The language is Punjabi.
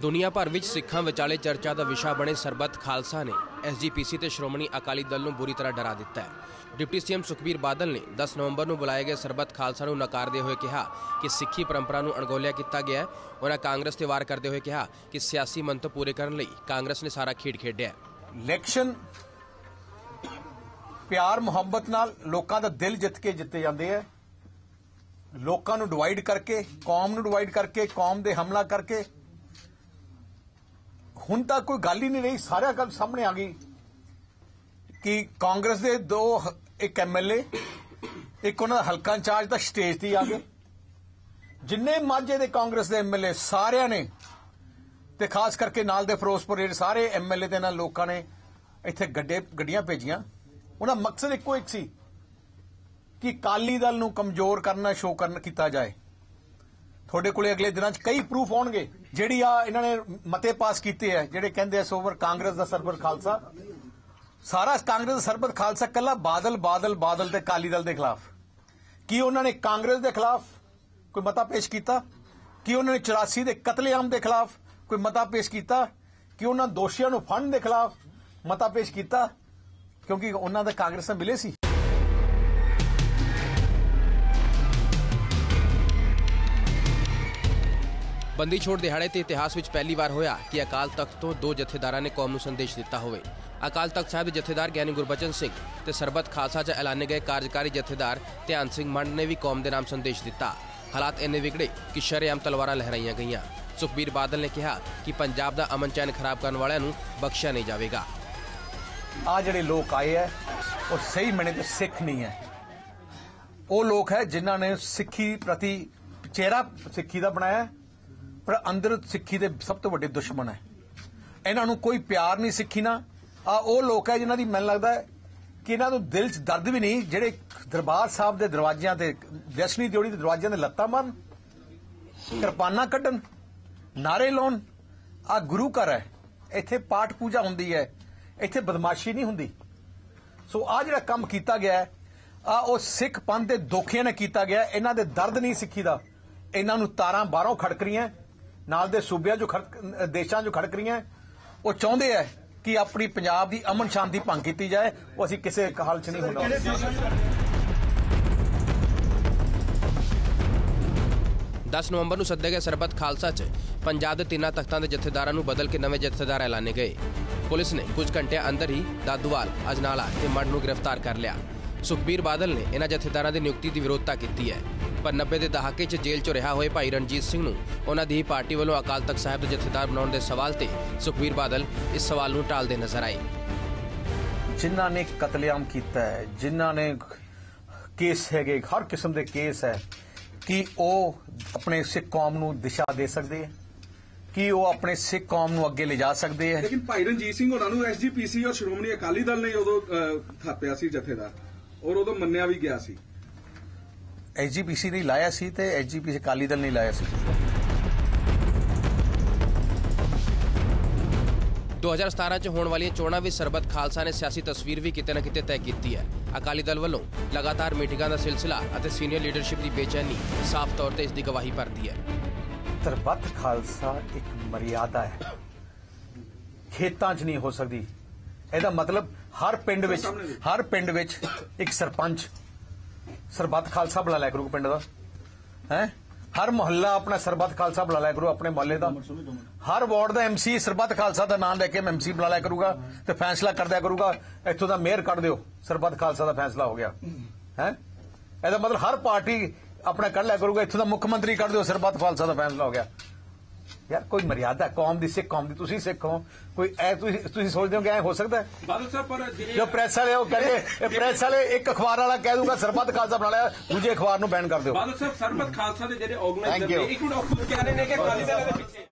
ਦੁਨੀਆ ਭਰ ਵਿੱਚ ਸਿੱਖਾਂ ਵਿਚਾਲੇ ਚਰਚਾ ਦਾ ਵਿਸ਼ਾ ਬਣੇ ਸਰਬੱਤ ਖਾਲਸਾ ਨੇ ਐਸਜੀਪੀਸੀ ਤੇ ਸ਼੍ਰੋਮਣੀ ਅਕਾਲੀ ਦਲ ਨੂੰ ਬੁਰੀ ਤਰ੍ਹਾਂ ਡਰਾ ਦਿੱਤਾ ਹੈ। ਡਿਪਟੀ ਸੀਐਮ ਸੁਖਬੀਰ ਬਾਦਲ ਨੇ 10 ਨਵੰਬਰ ਨੂੰ ਬੁਲਾਏ ਗਏ ਸਰਬੱਤ ਖਾਲਸਾ ਨੂੰ ਨਕਾਰਦੇ ਹੋਏ ਕਿਹਾ ਕਿ ਸਿੱਖੀ ਪਰੰਪਰਾ ਨੂੰ ਅਣਗੌਲਿਆ ਕੀਤਾ ਗਿਆ ਹੈ। ਉਹਨਾਂ ਕਾਂਗਰਸ ਤੇ ਵਾਰ ਕਰਦੇ ਹੋਏ ਕਿਹਾ ਕਿ ਸਿਆਸੀ ਮੰਤਵ ਪੂਰੇ ਕਰਨ ਲਈ ਕਾਂਗਰਸ ਨੇ ਸਾਰਾ ਖੇਡ ਖੇਡਿਆ ਇਲੈਕਸ਼ਨ ਪਿਆਰ ਮੁਹੱਬਤ ਨਾਲ ਲੋਕਾਂ ਦਾ ਦਿਲ ਜਿੱਤ ਕੇ ਜਿੱਤੇ ਜਾਂਦੇ ਆ ਲੋਕਾਂ ਨੂੰ ਡਿਵਾਈਡ ਕਰਕੇ, ਕੌਮ ਨੂੰ ਡਿਵਾਈਡ ਕਰਕੇ, ਕੌਮ ਦੇ ਹਮਲਾ ਕਰਕੇ। ਹੁਣ ਤਾਂ ਕੋਈ ਗੱਲ ਹੀ ਨਹੀਂ ਰਹੀ, ਸਾਰਿਆਂ ਗੱਲ ਸਾਹਮਣੇ ਆ ਗਈ ਕਿ ਕਾਂਗਰਸ ਦੇ ਦੋ ਹ- ਇੱਕ ਐਮਐਲਏ ਇੱਕ ਉਹਨਾਂ ਦਾ ਹਲਕਾ ਇੰਚਾਰਜ ਦਾ ਸਟੇਜ ਤੇ ਆ ਗਏ। ਜਿੰਨੇ ਮਾਝੇ ਦੇ ਕਾਂਗਰਸ ਦੇ ਐਮਐਲਏ ਸਾਰਿਆਂ ਨੇ ਤੇ ਖਾਸ ਕਰਕੇ ਨਾਲ ਦੇ ਫਿਰੋਜ਼ਪੁਰ ਦੇ ਸਾਰੇ ਐਮਐਲਏ ਦੇ ਨਾਲ ਲੋਕਾਂ ਨੇ ਇੱਥੇ ਗੱਡੇ, ਗੱਡੀਆਂ ਭੇਜੀਆਂ। ਉਹਨਾਂ ਮਕਸਦ ਇੱਕੋ ਇੱਕ ਸੀ ਕਿ ਕਾਲੀ ਦਲ ਨੂੰ ਕਮਜ਼ੋਰ ਕਰਨਾ ਸ਼ੋਅ ਕਰਨ ਕੀਤਾ ਜਾਏ। ਤੁਹਾਡੇ ਕੋਲੇ ਅਗਲੇ ਦਿਨਾਂ 'ਚ ਕਈ ਪ੍ਰੂਫ ਆਉਣਗੇ, ਜਿਹੜੀ ਆ ਇਹਨਾਂ ਨੇ ਮਤੇ ਪਾਸ ਕੀਤੇ ਆ, ਜਿਹੜੇ ਕਹਿੰਦੇ ਆ ਸੋਵਰ ਕਾਂਗਰਸ ਦਾ ਸਰਬਤ ਖਾਲਸਾ। ਸਾਰਾ ਕਾਂਗਰਸ ਦਾ ਸਰਬਤ ਖਾਲਸਾ ਕੱਲਾ ਬਾਦਲ ਬਾਦਲ ਬਾਦਲ ਤੇ ਕਾਲੀ ਦਲ ਦੇ ਖਿਲਾਫ। ਕੀ ਉਹਨਾਂ ਨੇ ਕਾਂਗਰਸ ਦੇ ਖਿਲਾਫ ਕੋਈ ਮਤਾ ਪੇਸ਼ ਕੀਤਾ? ਕੀ ਉਹਨਾਂ ਨੇ 84 ਦੇ ਕਤਲੇਆਮ ਦੇ ਖਿਲਾਫ ਕੋਈ ਮਤਾ ਪੇਸ਼ ਕੀਤਾ? ਕਿ ਉਹਨਾਂ ਦੋਸ਼ੀਆਂ ਨੂੰ ਫੰਡ ਦੇ ਖਿਲਾਫ ਮਤਾ ਪੇਸ਼ ਕੀਤਾ? ਕਿਉਂਕਿ ਉਹਨਾਂ ਦਾ ਕਾਂਗਰਸ ਨਾਲ ਮਿਲੇ ਸੀ। ਬੰਦੀ ਛੋੜ ਦਿਹਾੜੇ ਤੇ ਇਤਿਹਾਸ ਵਿੱਚ ਪਹਿਲੀ ਵਾਰ ਹੋਇਆ ਕਿ ਅਕਾਲ ਤਖਤ ਤੋਂ ਦੋ ਜਥੇਦਾਰਾਂ ਨੇ ਕੌਮ ਨੂੰ ਸੰਦੇਸ਼ ਦਿੱਤਾ ਹੋਵੇ। ਅਕਾਲ ਤਖਤ ਸਾਹਿਬ ਦੇ ਜਥੇਦਾਰ ਗਿਆਨੀ ਗੁਰਬਚਨ ਸਿੰਘ ਤੇ ਸਰਬਤ ਖਾਲਸਾ 'ਚ ਐਲਾਨੇ ਗਏ ਕਾਰਜਕਾਰੀ ਜਥੇਦਾਰ ਧਿਆਨ ਸਿੰਘ ਮੰਡ ਨੇ ਵੀ ਕੌਮ ਦੇ ਨਾਮ ਸੰਦੇਸ਼ ਦਿੱਤਾ। ਹਾਲਾਤ ਇੰਨੇ ਵਿਗੜੇ ਕਿ ਸ਼ਰੇਆਮ ਤਲਵਾਰਾਂ ਲਹਿਰਾਈਆਂ ਗਈਆਂ। ਸੁਖਬੀਰ ਬਾਦਲ ਨੇ ਕਿਹਾ ਕਿ ਪੰਜਾਬ ਦਾ ਅਮਨ ਚੈਨ ਖਰਾਬ ਕਰਨ ਵਾਲਿਆਂ ਨੂੰ ਬਖਸ਼ਿਆ ਨਹੀਂ ਜਾਵੇਗਾ। ਆ ਜਿਹੜੇ ਲੋਕ ਆਏ ਐ, ਉਹ ਸਹੀ ਮਣੇ ਤੇ ਸਿੱਖ ਨਹੀਂ ਹੈ ਉਹ ਲੋਕ ਹੈ ਜਿਨ੍ਹਾਂ ਨੇ ਸਿੱਖੀ ਪ੍ਰਤੀ ਚਿਹਰਾ ਸਿੱਖੀ ਦਾ ਬਣਾਇਆ। ਪਰ ਅੰਦਰ ਸਿੱਖੀ ਦੇ ਸਭ ਤੋਂ ਵੱਡੇ ਦੁਸ਼ਮਣ ਹੈ। ਇਹਨਾਂ ਨੂੰ ਕੋਈ ਪਿਆਰ ਨਹੀਂ ਸਿੱਖੀ ਨਾ। ਆ ਉਹ ਲੋਕ ਹੈ ਜਿਨ੍ਹਾਂ ਦੀ ਮੈਨੂੰ ਲੱਗਦਾ ਹੈ ਕਿ ਇਹਨਾਂ ਨੂੰ ਦਿਲ 'ਚ ਦਰਦ ਵੀ ਨਹੀਂ, ਜਿਹੜੇ ਦਰਬਾਰ ਸਾਹਿਬ ਦੇ ਦਰਵਾਜ਼ਿਆਂ ਤੇ ਦਸ਼ਨੀ ਦਿਉੜੀ ਦੇ ਦਰਵਾਜ਼ਿਆਂ ਦੇ ਲੱਤਾਂ ਮਾਰਨ, ਕਿਰਪਾਨਾਂ ਕੱਢਣ, ਨਾਰੇ ਲਾਉਣ। ਆ ਗੁਰੂ ਘਰ ਹੈ। ਇੱਥੇ ਪਾਠ ਪੂਜਾ ਹੁੰਦੀ ਹੈ। ਇੱਥੇ ਬਦਮਾਸ਼ੀ ਨਹੀਂ ਹੁੰਦੀ। ਸੋ ਆ ਜਿਹੜਾ ਕੰਮ ਕੀਤਾ ਗਿਆ ਹੈ, ਆ ਉਹ ਸਿੱਖ ਪੰਥ ਦੇ ਦੋਖਿਆਂ ਨੇ ਕੀਤਾ ਗਿਆ। ਇਹਨਾਂ ਦੇ ਦਰਦ ਨਹੀਂ ਸਿੱਖੀ ਦਾ ਇਹਨਾਂ ਨੂੰ ਤਾਰਾਂ ਬਾਹਰੋਂ ਖੜਕ ਰਹੀਆਂ। ਨਾਲ ਦੇ ਸੂਬਿਆਂ ਜੋ ਖੜਕ, ਦੇਸ਼ਾਂ ਜੋ ਖੜਕ ਰਹੀਆਂ ਉਹ ਚਾਹੁੰਦੇ ਆ ਕਿ ਆਪਣੀ ਪੰਜਾਬ ਦੀ ਅਮਨ ਸ਼ਾਂਤੀ ਭੰਗ ਕੀਤੀ ਜਾਏ। ਉਹ ਅਸੀਂ ਕਿਸੇ ਹਾਲ 'ਚ ਨਹੀਂ ਹੁੰਦਾ 10 ਨਵੰਬਰ ਨੂੰ ਸੱਦੇ ਗਏ ਸਰਬਤ ਖਾਲਸਾ 'ਚ ਪੰਜਾਬ ਦੇ ਤਿੰਨਾਂ ਤਖਤਾਂ ਦੇ ਜਥੇਦਾਰਾਂ ਨੂੰ ਬਦਲ ਕੇ ਨਵੇਂ ਜਥੇਦਾਰ ਐਲਾਨੇ ਗਏ। ਪੁਲਿਸ ਨੇ ਕੁਝ ਘੰਟਿਆਂ ਅੰਦਰ ਹੀ ਦਾਦੂਵਾਲ, ਅਜਨਾਲਾ ਤੇ ਮੰਡ ਨੂੰ ਗ੍ਰਿਫਤਾਰ ਕਰ ਲਿਆ। ਸੁਖਬੀਰ ਬਾਦਲ ਨੇ ਇਹਨਾਂ ਜਥੇਦਾਰਾਂ ਦੀ ਨਿਯੁਕਤੀ ਦੀ ਵਿਰੋਧਤਾ ਕੀਤੀ ਹੈ। ਪਰ 90 ਦੇ ਦਹਾਕੇ 'ਚ ਜੇਲ੍ਹ 'ਚੋਂ ਰਿਹਾ ਹੋਏ ਭਾਈ ਰਣਜੀਤ ਸਿੰਘ ਨੂੰ ਉਹਨਾਂ ਦੀ ਪਾਰਟੀ ਵੱਲੋਂ ਅਕਾਲ ਤਖਤ ਸਾਹਿਬ ਦੇ ਜਥੇਦਾਰ ਬਣਾਉਣ ਦੇ ਸਵਾਲ ਤੇ ਸੁਖਬੀਰ ਬਾਦਲ ਇਸ ਸਵਾਲ ਨੂੰ ਟਾਲਦੇ ਨਜ਼ਰ ਆਏ। ਜਿਨ੍ਹਾਂ ਨੇ ਕਤਲੇਆਮ ਕੀਤਾ ਹੈ ਜਿਨ੍ਹਾਂ ਨੇ ਕੇਸ ਹੈਗੇ ਹਰ ਕਿਸਮ ਦੇ ਕੇਸ ਹੈ ਕਿ ਉਹ ਆਪਣੇ ਸਿੱਖ ਕੌਮ ਨੂੰ ਦਿਸ਼ਾ ਦੇ ਸਕਦੇ ਹੈ? ਕਿ ਉਹ ਆਪਣੇ ਸਿੱਖ ਕੌਮ ਨੂੰ ਅੱਗੇ ਲਿਜਾ ਸਕਦੇ ਹੈ? ਲੇਕਿਨ ਭਾਈ ਰਣਜੀਤ ਸਿੰਘ ਹੋਰਾਂ ਨੂੰ ਐਸਜੀਪੀਸੀ ਔਰ ਸ਼੍ਰੋਮਣੀ ਅਕਾਲੀ ਦਲ ਨੇ ਉਦੋਂ ਥਾਪਿਆ ਸੀ ਜਥੇਦਾਰ ਔਰ ਉਦੋਂ ਮੰਨਿਆ ਵੀ ਗਿਆ ਸੀ। ਐਸਜੀਪੀਸੀ ਨੇ ਲਾਇਆ ਸੀ ਤੇ ਐਸਜੀਪੀਸੀ ਅਕਾਲੀ ਦਲ ਨੇ ਲਾਇਆ ਸੀ। 2017 ਚ ਹੋਣ ਵਾਲੀਆਂ ਚੋਣਾਂ ਵਿੱਚ ਸਰਬੱਤ ਖਾਲਸਾ ਨੇ ਸਿਆਸੀ ਤਸਵੀਰ ਵੀ ਕਿਤੇ ਨਾ ਕਿਤੇ ਤੈਅ ਕੀਤੀ ਹੈ। ਅਕਾਲੀ ਦਲ ਵੱਲੋਂ ਲਗਾਤਾਰ ਮੀਟਿੰਗਾਂ ਦਾ ਸਿਲਸਿਲਾ ਅਤੇ ਸੀਨੀਅਰ ਲੀਡਰਸ਼ਿਪ ਦੀ ਬੇਚੈਨੀ ਸਾਫ਼ ਤੌਰ ਤੇ ਇਸ ਦੀ ਗਵਾਹੀ ਭਰਦੀ ਹੈ। ਤਰਬਤ ਖਾਲਸਾ ਇੱਕ ਮਰਿਆਦਾ ਹੈ। ਖੇਤਾਂ 'ਚ ਨਹੀਂ ਹੋ ਸਕਦੀ। ਇਹਦਾ ਮਤਲਬ ਹਰ ਪਿੰਡ ਵਿੱਚ ਹਰ ਪਿੰਡ ਵਿੱਚ ਇੱਕ ਸਰਪੰਚ ਸਰਬੱਤ ਖਾਲਸਾ ਬੁਲਾ ਲਿਆ ਕਰੂ ਪਿੰਡ ਦਾ। ਹੈ? ਹਰ ਮੁਹੱਲਾ ਆਪਣਾ ਸਰਬੱਤ ਖਾਲਸਾ ਬੁਲਾ ਲਿਆ ਕਰੂ ਆਪਣੇ ਮੁਹੱਲੇ ਦਾ। ਹਰ ਵਾਰਡ ਦਾ ਐਮਸੀ ਸਰਬੱਤ ਖਾਲਸਾ ਦਾ ਨਾਮ ਲੈ ਕੇ ਐਮਸੀ ਬੁਲਾ ਲਿਆ ਕਰੂਗਾ ਤੇ ਫੈਸਲਾ ਕਰ ਦਿਆ ਕਰੂਗਾ। ਇੱਥੋਂ ਦਾ ਮੇਅਰ ਕੱਢ ਦਿਓ। ਸਰਬੱਤ ਖਾਲਸਾ ਦਾ ਫੈਸਲਾ ਹੋ ਗਿਆ। ਹੈ? ਇਹਦਾ ਮਤਲਬ ਹਰ ਪਾਰਟੀ ਆਪਣਾ ਕੱਢ ਲਿਆ ਕਰੂਗਾ। ਇੱਥੋਂ ਦਾ ਮੁੱਖ ਮੰਤਰੀ ਕੱਢ ਦਿਓ। ਸਰਬੱਤ ਖਾਲਸਾ ਦਾ ਫੈਸਲਾ ਹੋ ਗਿਆ। ਯਾਰ ਕੋਈ ਮਰਿਆਦਾ ਕੌਮ ਦੀ ਸਿੱਖ ਕੌਮ ਦੀ ਤੁਸੀਂ ਸਿੱਖ ਹੋ ਕੋਈ ਐ ਤੁਸੀਂ ਤੁਸੀਂ ਸੋਚਦੇ ਹੋ ਕਿ ਐ ਹੋ ਸਕਦਾ? ਬਾਦਲ ਸਾਹਿਬ ਪਰ ਜੋ ਪ੍ਰੈਸ ਵਾਲੇ ਉਹ ਕਹਿੰਦੇ ਇਹ ਪ੍ਰੈਸ ਵਾਲੇ ਇੱਕ ਅਖਬਾਰ ਵਾਲਾ ਕਹਿ ਦੂਗਾ ਸਰਬੱਤ ਖਾਲਸਾ ਬਣਾ ਲਿਆ ਦੂਜੇ ਅਖਬਾਰ ਨੂੰ ਬੈਨ ਕਰ ਦਿਓ ਬਾਦਲ ਸਾਹਿਬ ਸਰਬਤ ਖਾਲਸਾ ਦੇ ਜਿਹੜੇ ਆਰਗੇਨਾਈਜ਼ਰ. ਨੇ ਇੱਕ ਮਿੰਟ ਉਹ ਕਹਿ ਰਹੇ ਨੇ ਕਿ ਦਲ ਦੇ ਪਿੱਛੇ